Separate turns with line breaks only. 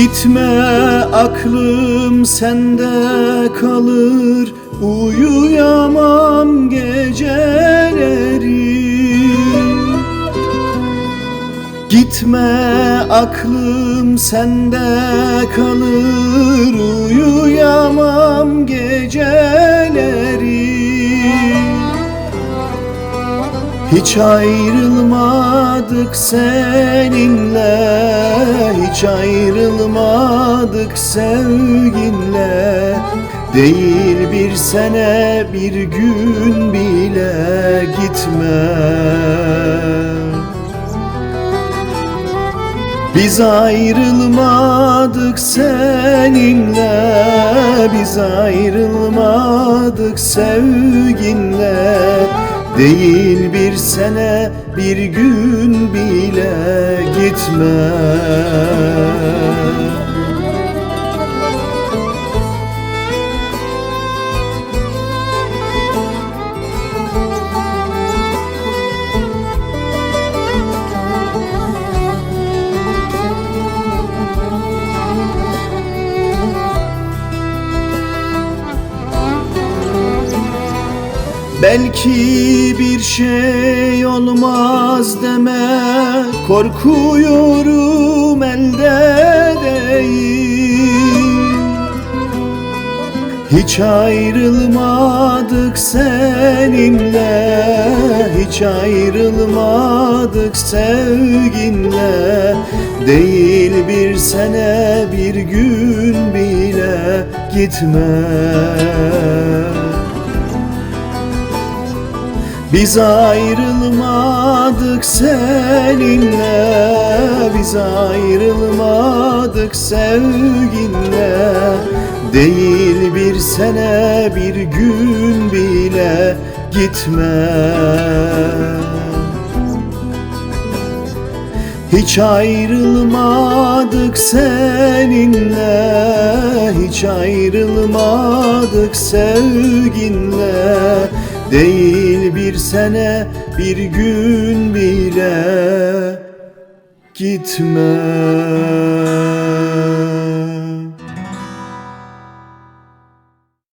Gitme aklım sende kalır Uyuyamam geceleri. Gitme aklım sende kalır Uyuyamam geceleri. Hiç ayrılmadık seninle Ayrılmadık sevginle Değil bir sene bir gün bile gitme. Biz ayrılmadık seninle. Biz ayrılmadık sevginle Değil bir sene bir gün bile gitme Belki bir şey olmaz deme Korkuyorum elde değil. Hiç ayrılmadık seninle Hiç ayrılmadık sevginle. Değil bir sene bir gün bile gitme biz ayrılmadık seninle Biz ayrılmadık sevginle. Değil bir sene bir gün bile gitme. Hiç ayrılmadık seninle Hiç ayrılmadık sevginle Değil bir sene bir gün bile gitme